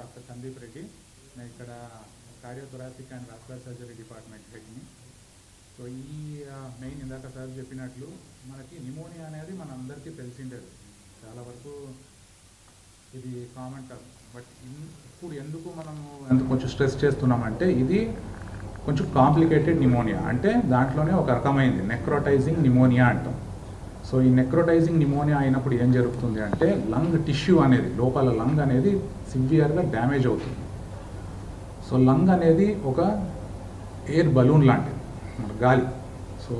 Doctor Sandeep Reddy. నేను ఇక్కడ cardiothoracic and vascular surgery department హెడ్ని. So ఈ మెయిన్ ఇందాక సార్ చెప్పినట్లు మనకి నిమోనియా అనేది మన అందరికీ తెలిసిండేది చాలా వరకు ఇది కామన్ టర్మ్ బట్ ఇప్పుడు ఎందుకు మనము ఎందుకు కొంచెం స్ట్రెస్ చేస్తున్నామంటే ఇది కొంచెం కాంప్లికేటెడ్ నిమోనియా. అంటే దాంట్లోనే ఒక రకమైంది. నెక్రోటైజింగ్ నిమోనియా అంటాం. సో ఈ నెక్రోటైజింగ్ నిమోనియా అయినప్పుడు ఏం జరుగుతుంది అంటే లంగ్ టిష్యూ అనేది లోపల లంగ్ అనేది సివియర్గా డ్యామేజ్ అవుతుంది. సో లంగ్ అనేది ఒక ఎయిర్ బలూన్ లాంటిది మన గాలి. సో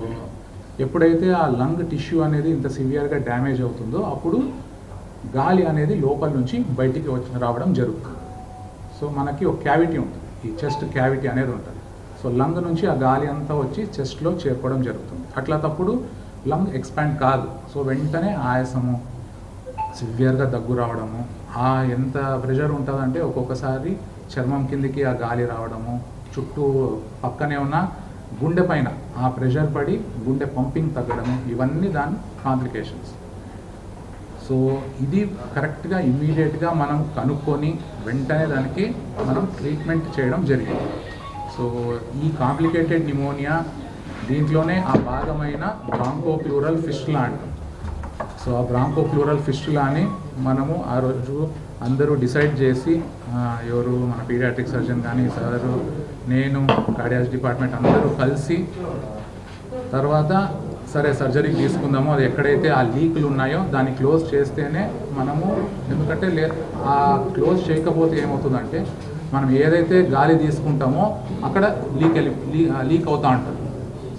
ఎప్పుడైతే ఆ లంగ్ టిష్యూ అనేది ఇంత సివియర్గా డ్యామేజ్ అవుతుందో అప్పుడు గాలి అనేది లోపల నుంచి బయటికి వచ్చి రావడం జరుగుతుంది. సో మనకి ఒక క్యావిటీ ఉంటుంది ఈ చెస్ట్ క్యావిటీ అనేది ఉంటుంది. సో లంగ్ నుంచి ఆ గాలి అంతా వచ్చి చెస్ట్లో చేరుకోవడం జరుగుతుంది. అట్లా తప్పుడు లంగ్ ఎక్స్పాండ్ కాదు. సో వెంటనే ఆయాసము సివియర్గా దగ్గు రావడము ఆ ఎంత ప్రెషర్ ఉంటుందంటే ఒక్కొక్కసారి చర్మం కిందికి ఆ గాలి రావడము చుట్టూ పక్కనే ఉన్న గుండె పైన ఆ ప్రెషర్ పడి గుండె పంపింగ్ తగ్గడము ఇవన్నీ దాని కాంప్లికేషన్స్. సో ఇది కరెక్ట్గా ఇమ్మీడియట్గా మనం కనుక్కొని వెంటనే దానికి మనం ట్రీట్మెంట్ చేయడం జరిగింది. సో ఈ కాంప్లికేటెడ్ నిమోనియా దీంట్లోనే ఆ భాగమైన బ్రాంకోప్లూరల్ ఫిష్ అంటాం సో ఆ బ్రాంకోప్లూరల్ ఫిస్టులాని మనము ఆ రోజు అందరూ డిసైడ్ చేసి ఎవరు మన పీడియాట్రిక్ సర్జన్ కానీ సారు నేను కార్డియాలజీ డిపార్ట్మెంట్ అందరూ కలిసి తర్వాత సరే సర్జరీ తీసుకుందాము అది ఎక్కడైతే ఆ లీకులు ఉన్నాయో దాన్ని క్లోజ్ చేస్తేనే మనము ఎందుకంటే లే ఆ క్లోజ్ చేయకపోతే ఏమవుతుందంటే మనం ఏదైతే గాలి తీసుకుంటామో అక్కడ లీక్ వెళ్ళి లీక్ అవుతూ ఉంటుంది.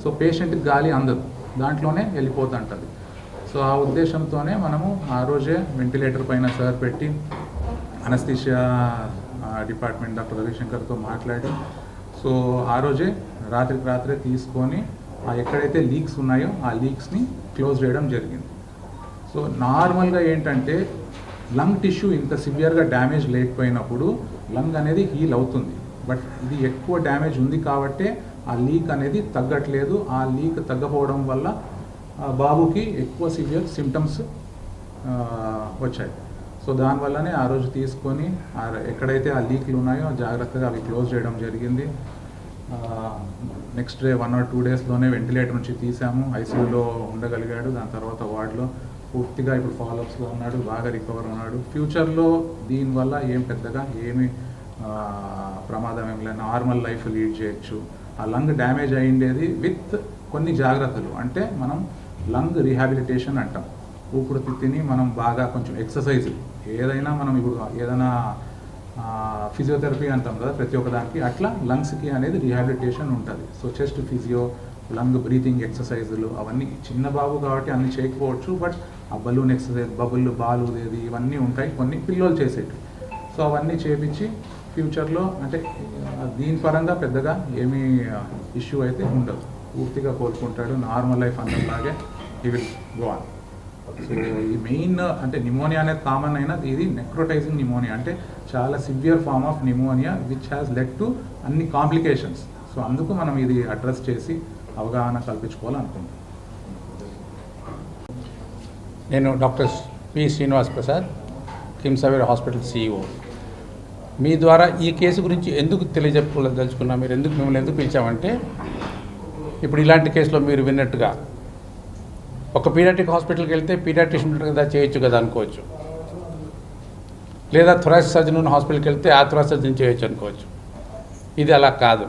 సో పేషెంట్కి గాలి అందదు. దాంట్లోనే వెళ్ళిపోతూ ఉంటుంది సో ఆ ఉద్దేశంతోనే మనము ఆ రోజే వెంటిలేటర్ పైన సార్ పెట్టి అనస్థిషియా డిపార్ట్మెంట్ డాక్టర్ రవిశంకర్తో మాట్లాడి సో ఆ రోజే రాత్రికి రాత్రే తీసుకొని ఆ ఎక్కడైతే లీక్స్ ఉన్నాయో ఆ లీక్స్ని క్లోజ్ చేయడం జరిగింది. సో నార్మల్గా ఏంటంటే లంగ్ టిష్యూ ఇంత సివియర్గా డ్యామేజ్ లేకపోయినప్పుడు లంగ్ అనేది హీల్ అవుతుంది. బట్ ఇది ఎక్కువ డ్యామేజ్ ఉంది కాబట్టే ఆ లీక్ అనేది తగ్గట్లేదు. ఆ లీక్ తగ్గపోవడం వల్ల బాబుకి ఎక్కువ సివియర్ సిమ్టమ్స్ వచ్చాయి. సో దానివల్లనే ఆ రోజు తీసుకొని ఎక్కడైతే ఆ లీక్లు ఉన్నాయో జాగ్రత్తగా అవి క్లోజ్ చేయడం జరిగింది. Next day one or two డేస్లోనే వెంటిలేటర్ నుంచి తీసాము. ఐసీయూలో ఉండగలిగాడు. దాని తర్వాత వార్డులో పూర్తిగా ఇప్పుడు ఫాలోఅప్స్లో ఉన్నాడు బాగా రికవర్ ఉన్నాడు. ఫ్యూచర్లో దీనివల్ల ఏం పెద్దగా ఏమి ప్రమాదం ఏమి లేదు. నార్మల్ లైఫ్ లీడ్ చేయొచ్చు. ఆ లంగ్ డ్యామేజ్ అయ్యిండేది విత్ కొన్ని జాగ్రత్తలు. అంటే మనం లంగ్ రీహాబిలిటేషన్ అంటాం. ఊపిరితిత్తిని మనం బాగా కొంచెం ఎక్సర్సైజ్. ఏదైనా మనం ఇప్పుడు ఏదైనా ఫిజియోథెరపీ అంటాం కదా ప్రతి ఒక్క దానికి అట్లా లంగ్స్కి అనేది రీహాబిలిటేషన్ ఉంటుంది. So chest physio lung breathing ఎక్సర్సైజులు అవన్నీ చిన్న బాబు కాబట్టి అన్ని చేయకపోవచ్చు బట్ ఆ బలూన్ ఎక్సర్సైజ్ బబుల్ బాల్ ఇవన్నీ ఉంటాయి. కొన్ని పిల్లలు చేసేవి సో అవన్నీ చేపించి ఫ్యూచర్లో అంటే దీని పరంగా పెద్దగా ఏమీ ఇష్యూ అయితే ఉండదు. పూర్తిగా కోలుకుంటాడు నార్మల్ లైఫ్ అందరిలాగే ఈ విల్ గో ఆన్ సో ఈ మెయిన్ అంటే నిమోనియా అనేది కామన్ అయినా ఇది నెక్రోటైజింగ్ నిమోనియా అంటే చాలా severe form of pneumonia which has led to అన్ని కాంప్లికేషన్స్ సో అందుకు మనం ఇది అడ్రస్ చేసి అవగాహన కల్పించుకోవాలనుకుంటున్నాం. నేను doctor P Srinivas Prasad KIMS Aware hospital CEO మీ ద్వారా ఈ కేసు గురించి ఎందుకు తెలియజెప్పుకోదలుచుకున్నా మీరు ఎందుకు మిమ్మల్ని ఎందుకు పిలిచామంటే ఇప్పుడు ఇలాంటి కేసులో మీరు విన్నట్టుగా ఒక పీడియాట్రిక్ హాస్పిటల్కి వెళ్తే పీడియాట్రిషియన్ కదా చేయొచ్చు కదా అనుకోవచ్చు. లేదా థొరాస్ సర్జన్ ఉన్న హాస్పిటల్కి వెళ్తే ఆ థొరాస్ సర్జన్ చేయొచ్చు అనుకోవచ్చు. ఇది అలా కాదు.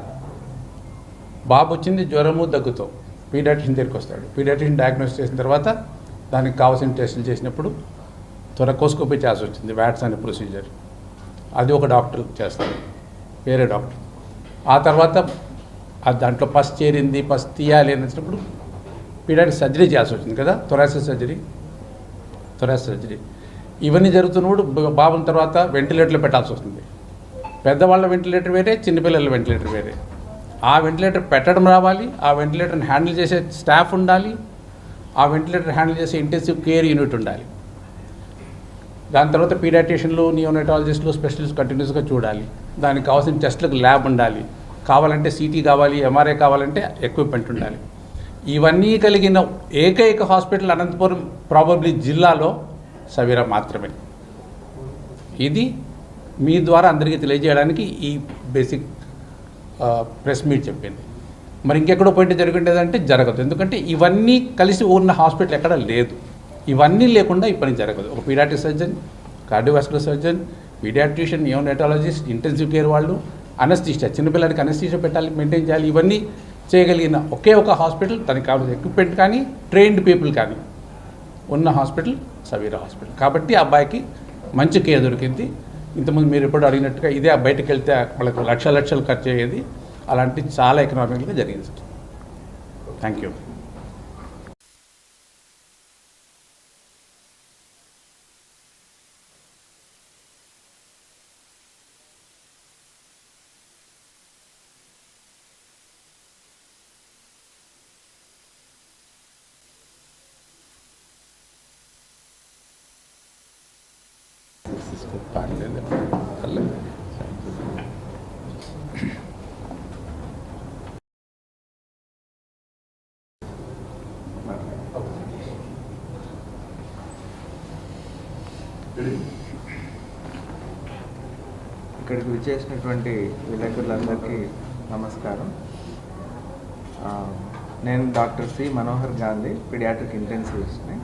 బాబు వచ్చింది జ్వరము దగ్గుతో పీడాటిషన్ దగ్గరికి వస్తాడు. పీడియాట్రిషియన్ డయాగ్నోస్ చేసిన తర్వాత దానికి కావాల్సిన టెస్టులు చేసినప్పుడు త్వరకోస్కోపీ చేయాల్సి వచ్చింది వ్యాట్స్ అనే ప్రొసీజర్ అది ఒక డాక్టర్ చేస్తారు వేరే డాక్టర్. ఆ తర్వాత దాంట్లో పస్ చేరింది పస్ తీయాలి అని వచ్చినప్పుడు పీడియాట్రిక్ సర్జరీ చేయాల్సి వచ్చింది కదా థొరాసిక్ సర్జరీ. Thoracic surgery. ఇవన్నీ జరుగుతున్నప్పుడు బ- బాబుని తర్వాత వెంటిలేటర్లో పెట్టాల్సి వస్తుంది. పెద్దవాళ్ళ వెంటిలేటర్ వేరే చిన్నపిల్లల వెంటిలేటర్ వేరే. ఆ వెంటిలేటర్ పెట్టడం రావాలి ఆ వెంటిలేటర్ని హ్యాండిల్ చేసే స్టాఫ్ ఉండాలి ఆ వెంటిలేటర్ హ్యాండిల్ చేసే ఇంటెన్సివ్ కేర్ యూనిట్ ఉండాలి. దాని తర్వాత పీడియాట్రిషియన్లు నియోనెటాలజిస్టులు స్పెషలిస్ట్ కంటిన్యూస్గా చూడాలి. దానికి కావాల్సిన టెస్ట్లకు ల్యాబ్ ఉండాలి. కావాలంటే సిటీ కావాలి ఎంఆర్ఐ కావాలంటే ఎక్విప్మెంట్ ఉండాలి. ఇవన్నీ కలిగిన ఏకైక హాస్పిటల్ అనంతపురం ప్రాబబ్లీ జిల్లాలో సవీరా మాత్రమే. ఇది మీ ద్వారా అందరికీ తెలియజేయడానికి ఈ బేసిక్ ప్రెస్ మీట్ చెప్పింది. మరి ఇంకెక్కడో పోయింటే జరుగుండేదంటే జరగదు. ఎందుకంటే ఇవన్నీ కలిసి ఉన్న హాస్పిటల్ ఎక్కడ లేదు. ఇవన్నీ లేకుండా ఈ పని జరగదు. ఒక pediatric surgeon cardiovascular surgeon pediatrician neonatologist intensive care వాళ్ళు అనస్థీషియా చిన్నపిల్లలకి అనస్థీషియా పెట్టాలి మెయింటైన్ చేయాలి ఇవన్నీ చేయగలిగిన ఒకే ఒక హాస్పిటల్ దానికి కావాల్సిన ఎక్విప్మెంట్ కానీ ట్రైన్డ్ పీపుల్ కానీ ఉన్న హాస్పిటల్ సవీరా హాస్పిటల్ కాబట్టి ఆ అబ్బాయికి మంచి కేర్ దొరికింది. ఇంతకుముందు మీరు ఎప్పుడు అడిగినట్టుగా ఇదే ఆ బయటకు వెళ్తే వాళ్ళకి లక్ష లక్షలు ఖర్చు అయ్యేది. అలాంటి చాలా ఎకనామిక్గా జరిగింది. థ్యాంక్ యూ ఇక్కడికి విచ్చేసినటువంటి విలేకరులందరికీ నమస్కారం. నేను doctor C Manohar Gandhi pediatric ఇంటెన్సివిస్ట్ని.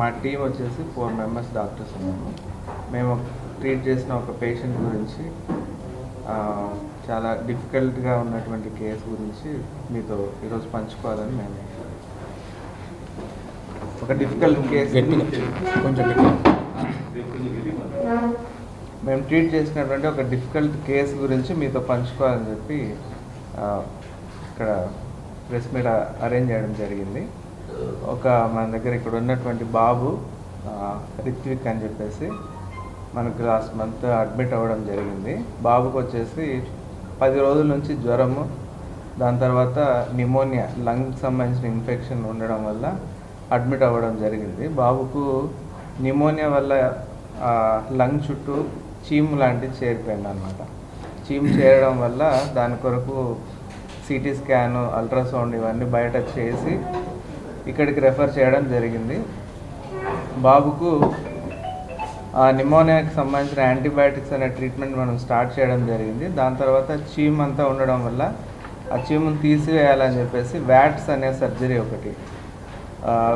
మా టీం వచ్చేసి ఫోర్ మెంబర్స్ డాక్టర్స్ ఉన్నాము. మేము ట్రీట్ చేసిన ఒక పేషెంట్ గురించి చాలా డిఫికల్ట్గా ఉన్నటువంటి కేసు గురించి మీతో ఈరోజు పంచుకోవాలని మేము ఒక డిఫికల్ట్ కేసు కొంచెం మేము ట్రీట్ చేసినటువంటి ఒక డిఫికల్ట్ కేసు గురించి మీతో పంచుకోవాలని చెప్పి ఇక్కడ ప్రెస్ మీట్ అరేంజ్ చేయడం జరిగింది. ఒక మన దగ్గర ఇక్కడ ఉన్నటువంటి బాబు రిత్విక్ అని చెప్పేసి మనకు లాస్ట్ మంత్ అడ్మిట్ అవ్వడం జరిగింది. బాబుకు వచ్చేసి పది రోజుల నుంచి జ్వరము దాని తర్వాత నిమోనియా లంగ్ సంబంధించిన ఇన్ఫెక్షన్ ఉండడం వల్ల అడ్మిట్ అవ్వడం జరిగింది. బాబుకు నిమోనియా వల్ల లంగ్ చుట్టూ చీము లాంటిది చేరిపోయింది అనమాట చీము చేరడం వల్ల దాని కొరకు సిటీ స్కాన్ అల్ట్రాసౌండ్ ఇవన్నీ బయట చేసి ఇక్కడికి రెఫర్ చేయడం జరిగింది. బాబుకు ఆ నిమోనియాకి సంబంధించిన యాంటీబయాటిక్స్ అనే ట్రీట్మెంట్ మనం స్టార్ట్ చేయడం జరిగింది. దాని తర్వాత చీమ్ అంతా ఉండడం వల్ల ఆ చీమును తీసివేయాలని చెప్పేసి వ్యాట్స్ అనే సర్జరీ ఒకటి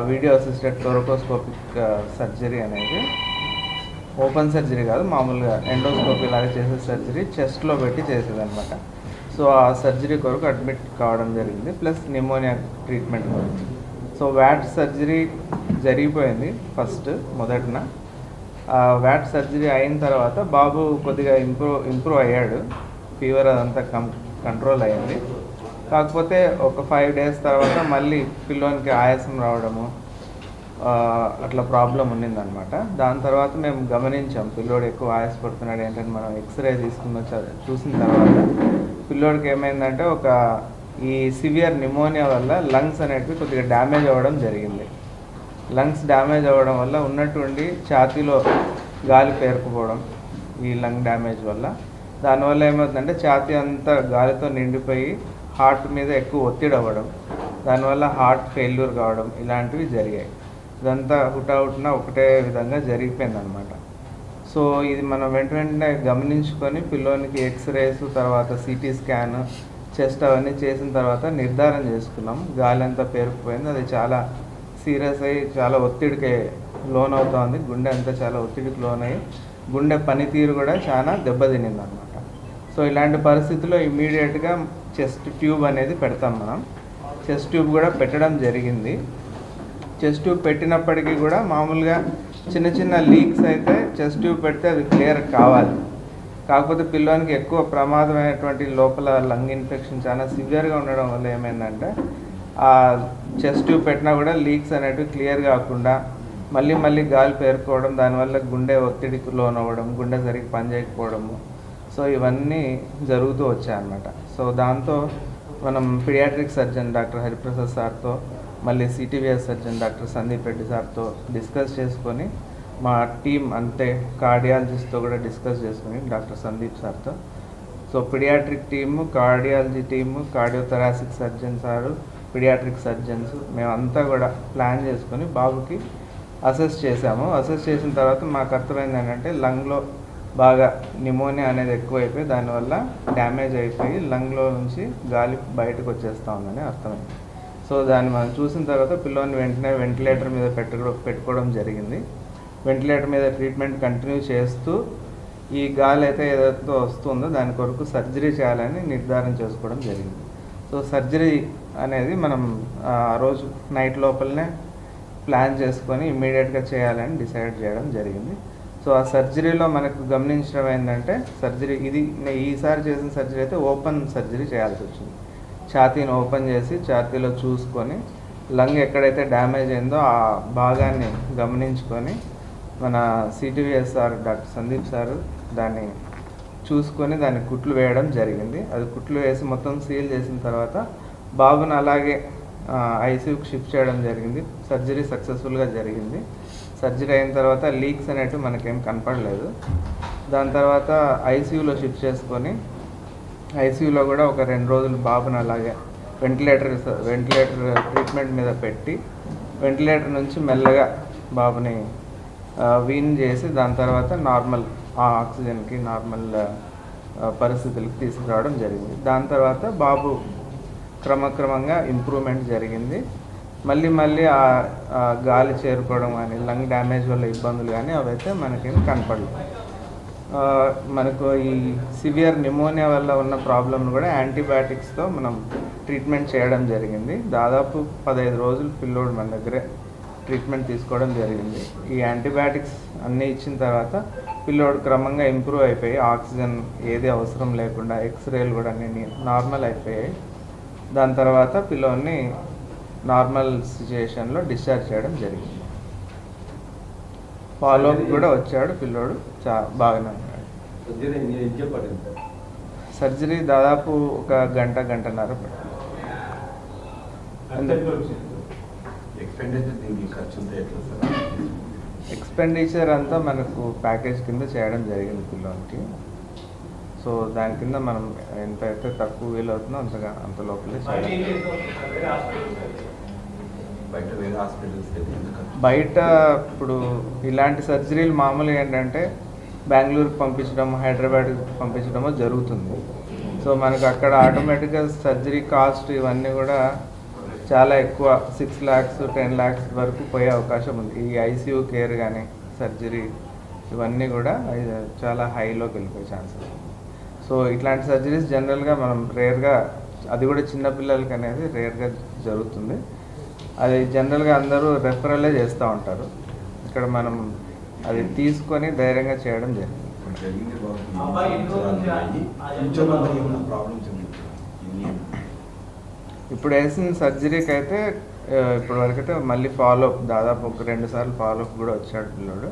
వీడియో అసిస్టెడ్ టోరకోస్కోపిక్ సర్జరీ అనేది ఓపెన్ సర్జరీ కాదు మామూలుగా ఎండోస్కోపీ లాగా చేసే సర్జరీ చెస్ట్లో పెట్టి చేసేదనమాట సో ఆ సర్జరీ కొరకు అడ్మిట్ కావడం జరిగింది ప్లస్ నిమోనియా ట్రీట్మెంట్ కొరకు. సో వ్యాట్ సర్జరీ జరిగిపోయింది ఫస్ట్ మొదటిన. ఆ వ్యాట్ సర్జరీ అయిన తర్వాత బాబు కొద్దిగా ఇంప్రూవ్ ఇంప్రూవ్ అయ్యాడు. ఫీవర్ అదంతా కం కంట్రోల్ అయ్యింది కాకపోతే ఒక ఫైవ్ డేస్ తర్వాత మళ్ళీ పిల్లోనికి ఆయాసం రావడము అట్లా ప్రాబ్లం ఉన్నిందనమాట. దాని తర్వాత మేము గమనించాం పిల్లోడు ఎక్కువ ఆయాసపడుతున్నాడు ఏంటంటే మనం ఎక్స్రే తీసుకున్న చ- చూసిన తర్వాత పిల్లోడికి ఏమైందంటే ఒక ఈ సివియర్ నిమోనియా వల్ల లంగ్స్ అనేటివి కొద్దిగా డ్యామేజ్ అవ్వడం జరిగింది. లంగ్స్ డ్యామేజ్ అవ్వడం వల్ల ఉన్నటువంటి ఛాతీలో గాలి పేరుకుపోవడం ఈ లంగ్ డ్యామేజ్ వల్ల. దానివల్ల ఏమవుతుందంటే ఛాతీ అంతా గాలితో నిండిపోయి హార్ట్ మీద ఎక్కువ ఒత్తిడి అవ్వడం దానివల్ల హార్ట్ ఫెయిల్యూర్ కావడం ఇలాంటివి జరిగాయి. ఇదంతా హుటాహుటిన ఒకటే విధంగా జరిగిపోయింది అనమాట సో ఇది మనం వెంట వెంటనే గమనించుకొని పిల్లోనికి ఎక్స్రేస్ తర్వాత సిటీ స్కాన్ చెస్ట్ అవన్నీ చేసిన తర్వాత నిర్ధారణ చేసుకున్నాం. గాలి అంతా పేరుకుపోయింది. అది చాలా సీరియస్ అయ్యి చాలా ఒత్తిడికి లోన్ అవుతుంది గుండె అంతా చాలా ఒత్తిడికి లోన్ అయ్యి గుండె పనితీరు కూడా చాలా దెబ్బతినింది అనమాట సో ఇలాంటి పరిస్థితుల్లో ఇమీడియట్గా చెస్ట్ ట్యూబ్ అనేది పెడతాం మనం. చెస్ట్ ట్యూబ్ కూడా పెట్టడం జరిగింది. చెస్ట్ ట్యూబ్ పెట్టినప్పటికీ కూడా మామూలుగా చిన్న చిన్న లీక్స్ అయితే చెస్ట్ ట్యూబ్ పెడితే అది క్లియర్ కావాలి. కాకపోతే పిల్లోనికి ఎక్కువ ప్రమాదమైనటువంటి లోపల లంగ్ ఇన్ఫెక్షన్ చాలా సివియర్గా ఉండడం వల్ల ఏమైందంటే ఆ చెస్ట్ ట్యూబ్ పెట్టినా కూడా లీక్స్ అనేటివి క్లియర్ కాకుండా మళ్ళీ మళ్ళీ గాలి పేరుకోవడం దానివల్ల గుండె ఒత్తిడికి లోనవ్వడం గుండె సరిగ్గా పనిచేయకపోవడము. సో ఇవన్నీ జరుగుతూ వచ్చాయన్నమాట. సో దాంతో మనం పిడియాట్రిక్ సర్జన్ డాక్టర్ హరిప్రసాద్ సార్తో మళ్ళీ CTVS surgeon doctor Sandeep Reddy సార్తో డిస్కస్ చేసుకొని మా టీం అంటే కార్డియాలజిస్ట్తో కూడా డిస్కస్ చేసుకుని డాక్టర్ సందీప్ సార్తో. So pediatric team cardiology team cardiothoracic surgeon sir pediatric surgeons మేమంతా కూడా ప్లాన్ చేసుకొని బాబుకి అసెస్ చేసాము. అసెస్ చేసిన తర్వాత మాకు అర్థమైంది ఏంటంటే లంగ్లో బాగా నిమోనియా అనేది ఎక్కువైపోయి దానివల్ల డ్యామేజ్ అయిపోయి లంగ్లో నుంచి గాలి బయటకు వచ్చేస్తా ఉందని అర్థమైంది. సో దాన్ని మనం చూసిన తర్వాత పిల్లోని వెంటనే వెంటిలేటర్ మీద పెట్ట పెట్టుకోవడం జరిగింది. వెంటిలేటర్ మీద ట్రీట్మెంట్ కంటిన్యూ చేస్తూ ఈ గాలి అయితే ఏదైతే వస్తుందో దాని కొరకు సర్జరీ చేయాలని నిర్ధారణ చేసుకోవడం జరిగింది. సో సర్జరీ అనేది మనం ఆ రోజు నైట్ లోపలనే ప్లాన్ చేసుకొని ఇమ్మీడియట్గా చేయాలని డిసైడ్ చేయడం జరిగింది. సో ఆ సర్జరీలో మనకు గమనించడం ఏంటంటే సర్జరీ ఇది ఈసారి చేసిన సర్జరీ అయితే ఓపెన్ సర్జరీ చేయాల్సి వచ్చింది. ఛాతీని ఓపెన్ చేసి ఛాతీలో చూసుకొని లంగ్ ఎక్కడైతే డ్యామేజ్ అయిందో ఆ భాగాన్ని గమనించుకొని మన CTVS sir doctor Sandeep sir దాన్ని చూసుకొని దాన్ని కుట్లు వేయడం జరిగింది. అది కుట్లు వేసి మొత్తం సీల్ చేసిన తర్వాత బాబుని అలాగే ఐసీయూకి షిఫ్ట్ చేయడం జరిగింది. సర్జరీ సక్సెస్ఫుల్గా జరిగింది. సర్జరీ అయిన తర్వాత లీక్స్ అనేటివి మనకేం కనపడలేదు. దాని తర్వాత ఐసీయూలో షిఫ్ట్ చేసుకొని ఐసీయూలో కూడా ఒక రెండు రోజులు బాబుని అలాగే వెంటిలేటర్ వెంటిలేటర్ ట్రీట్మెంట్ మీద పెట్టి వెంటిలేటర్ నుంచి మెల్లగా బాబుని వీన్ చేసి దాని తర్వాత నార్మల్ ఆ ఆక్సిజన్కి నార్మల్ ఆ, పరిస్థితులకు తీసుకురావడం జరిగింది. దాని తర్వాత బాబు క్రమక్రమంగా ఇంప్రూవ్మెంట్ జరిగింది. మళ్ళీ మళ్ళీ ఆ గాలి చేరుకోవడం కానీ లంగ్ డ్యామేజ్ వల్ల ఇబ్బందులు కానీ అవైతే మనకేం కనపడలేదు. మనకు ఈ సివియర్ నిమోనియా వల్ల ఉన్న ప్రాబ్లమ్ను కూడా యాంటీబయాటిక్స్తో మనం ట్రీట్మెంట్ చేయడం జరిగింది. దాదాపు పదహైదు రోజులు పిల్లోడు మన దగ్గరే ట్రీట్మెంట్ తీసుకోవడం జరిగింది. ఈ యాంటీబయాటిక్స్ అన్నీ ఇచ్చిన తర్వాత పిల్లోడు క్రమంగా ఇంప్రూవ్ అయిపోయి ఆక్సిజన్ ఏది అవసరం లేకుండా ఎక్స్రేలు కూడా అన్ని నార్మల్ అయిపోయాయి. దాని తర్వాత పిల్లోని నార్మల్ సిచ్యుయేషన్లో డిశ్చార్జ్ చేయడం జరిగింది. ఫాలో కూడా వచ్చాడు పిల్లోడు. చా బాగానే ఉన్నాడు. సర్జరీ దాదాపు ఒక గంట గంటన్నర ఎక్స్పెండిచర్ అంతా మనకు ప్యాకేజ్ కింద చేయడం జరిగింది పిల్లోనికి. సో దాని కింద మనం ఎంత అయితే తక్కువ వీలవుతుందో అంతగా అంత లోపలే చేయడం. బయట వేరే బయట ఇప్పుడు ఇలాంటి సర్జరీలు మామూలుగా ఏంటంటే బెంగళూరుకి పంపించడం హైదరాబాద్కి పంపించడమో జరుగుతుంది. సో మనకు అక్కడ ఆటోమేటిక్గా సర్జరీ కాస్ట్ ఇవన్నీ కూడా చాలా ఎక్కువ సిక్స్ ల్యాక్స్ టెన్ ల్యాక్స్ వరకు పోయే అవకాశం ఉంది. ఈ ఐసీయూ కేర్ కానీ సర్జరీ ఇవన్నీ కూడా చాలా హైలోకి వెళ్ళిపోయే ఛాన్సెస్ సో ఇట్లాంటి సర్జరీస్ జనరల్గా మనం రేర్గా అది కూడా చిన్నపిల్లలకి అనేది రేర్గా జరుగుతుంది. అది జనరల్గా అందరూ రెఫరలే చేస్తూ ఉంటారు. ఇక్కడ మనం అది తీసుకొని ధైర్యంగా చేయడం జరిగింది. ఇప్పుడు ఇప్పుడు వేసిన సర్జరీకి అయితే ఆ, ఇప్పటి వరకు అయితే మళ్ళీ ఫాలో అప్ దాదాపు ఒక రెండు సార్లు ఫాలో అప్ కూడా వచ్చాడు పిల్లోడు.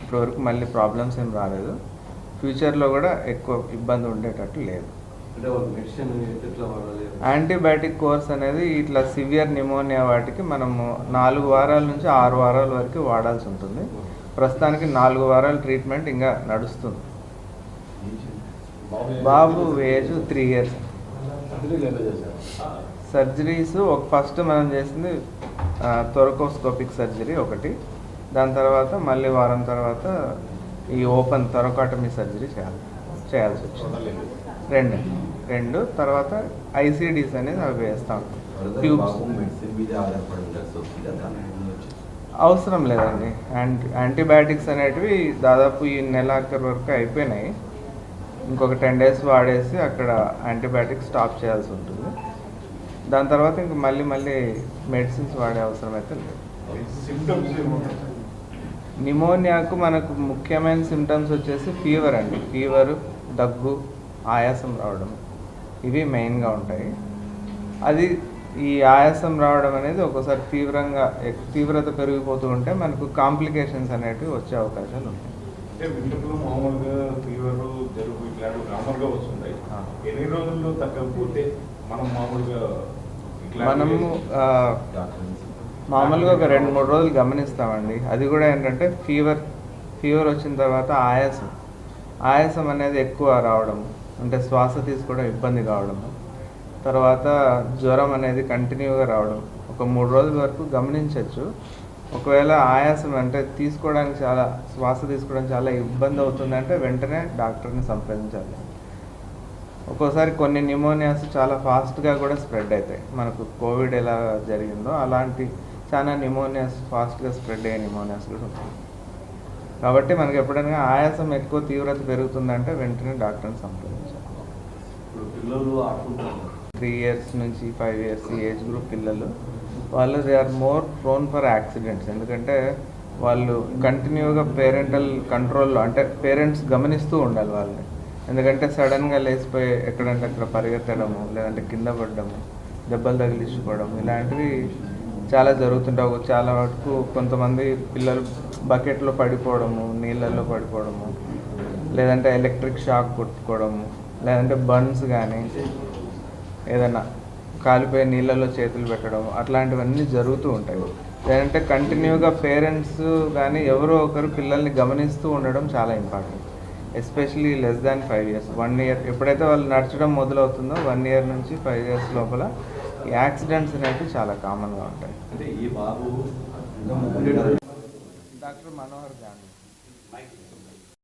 ఇప్పటి వరకు మళ్ళీ ప్రాబ్లమ్స్ ఏం రాలేదు. ఫ్యూచర్లో కూడా ఎక్కువ ఇబ్బంది ఉండేటట్టు లేదు. యాంటీబయాటిక్ కోర్స్ అనేది ఇట్లా సివియర్ నిమోనియా వాటికి మనము నాలుగు వారాల నుంచి ఆరు వారాల వరకు వాడాల్సి ఉంటుంది. ప్రస్తుతానికి నాలుగు వారాల ట్రీట్మెంట్ ఇంకా నడుస్తుంది. బాబు ఏజ్ త్రీ ఇయర్స్ సర్జరీస్ ఒక ఫస్ట్ మనం చేసింది థొరకోస్కోపిక్ సర్జరీ ఒకటి. దాని తర్వాత మళ్ళీ వారం తర్వాత ఈ ఓపెన్ థొరకాటమీ సర్జరీ చేయాలి. చేయాల్సి వచ్చింది. రెండు. రెండు తర్వాత ఐసీడీస్ అనేది అవి వేస్తాం. ట్యూబ్స్ అవసరం లేదండి. యాంటీ యాంటీబయాటిక్స్ అనేటివి దాదాపు ఈ నెలాఖరు వరకు అయిపోయినాయి. ఇంకొక టెన్ డేస్ వాడేసి అక్కడ యాంటీబయాటిక్స్ స్టాప్ చేయాల్సి ఉంటుంది. దాని తర్వాత ఇంక మళ్ళీ మళ్ళీ మెడిసిన్స్ వాడే అవసరం అయితే లేదు. సిమ్టమ్స్ నిమోనియాకు మనకు ముఖ్యమైన సిమ్టమ్స్ వచ్చేసి ఫీవర్ అండి. ఫీవర్ దగ్గు ఆయాసం రావడం. ఇవి మెయిన్గా ఉంటాయి. అది ఈ ఆయాసం రావడం అనేది ఒక్కోసారి తీవ్రంగా తీవ్రత పెరిగిపోతూ ఉంటే మనకు కాంప్లికేషన్స్ అనేటివి వచ్చే అవకాశాలు ఉంటాయి. మామూలుగా ఫీవర్ జలుబు ఇట్లాంటివి నార్మల్గా వస్తుంటాయి. ఆ. ఎన్ని రోజుల్లో తగ్గకపోతే మనం మామూలుగా ఇట్లాంటివి మనము మామూలుగా ఒక రెండు మూడు రోజులు గమనిస్తామండి. అది కూడా ఏంటంటే ఫీవర్ ఫీవర్ వచ్చిన తర్వాత ఆయాసం. ఆయాసం అనేది ఎక్కువ రావడం అంటే శ్వాస తీసుకోవడం ఇబ్బంది కావడం. తర్వాత జ్వరం అనేది కంటిన్యూగా రావడం. ఒక మూడు రోజుల వరకు గమనించవచ్చు ఒకవేళ ఆయాసం అంటే తీసుకోవడానికి చాలా శ్వాస తీసుకోవడం చాలా ఇబ్బంది అవుతుందంటే వెంటనే డాక్టర్ని సంప్రదించాలి. ఒక్కోసారి కొన్ని న్యూమోనియాస్ చాలా ఫాస్ట్గా కూడా స్ప్రెడ్ అవుతాయి. మనకు కోవిడ్ ఎలా జరిగిందో అలాంటి చాలా న్యూమోనియాస్ ఫాస్ట్గా స్ప్రెడ్ అయ్యే న్యూమోనియాస్ కూడా ఉంటాయి. కాబట్టి మనకి ఎప్పుడైనా ఆయాసం ఎక్కువ తీవ్రత పెరుగుతుందంటే వెంటనే డాక్టర్ని సంప్రదించాలి. త్రీ ఇయర్స్ నుంచి ఫైవ్ ఇయర్స్ ఏజ్ గ్రూప్ పిల్లలు వాళ్ళు they are more prone for accidents ఎందుకంటే వాళ్ళు కంటిన్యూగా పేరెంటల్ కంట్రోల్లో అంటే పేరెంట్స్ గమనిస్తూ ఉండాలి వాళ్ళని. ఎందుకంటే సడన్గా లేచిపోయి ఎక్కడంటే అక్కడ పరిగెత్తడము లేదంటే కింద పడడము దెబ్బలు తగిలించుకోవడం ఇలాంటివి చాలా జరుగుతుంటాయి చాలా వరకు కొంతమంది పిల్లలు బకెట్లో పడిపోవడము నీళ్ళల్లో పడిపోవడము లేదంటే ఎలక్ట్రిక్ షాక్ కొట్టుకోవడము లేదంటే బన్స్ కానీ ఏదైనా కాలిపోయి నీళ్ళలో చేతులు పెట్టడం అట్లాంటివన్నీ జరుగుతూ ఉంటాయి. లేదంటే కంటిన్యూగా పేరెంట్స్ కానీ ఎవరో ఒకరు పిల్లల్ని గమనిస్తూ ఉండడం చాలా important. Especially less than five years one year ఎప్పుడైతే వాళ్ళు నడచడం మొదలవుతుందో వన్ ఇయర్ నుంచి ఫైవ్ ఇయర్స్ లోపల యాక్సిడెంట్స్ అనేవి చాలా కామన్గా ఉంటాయి. అంటే ఈ బాబు డాక్టర్ మనోహర్ గాంధీ.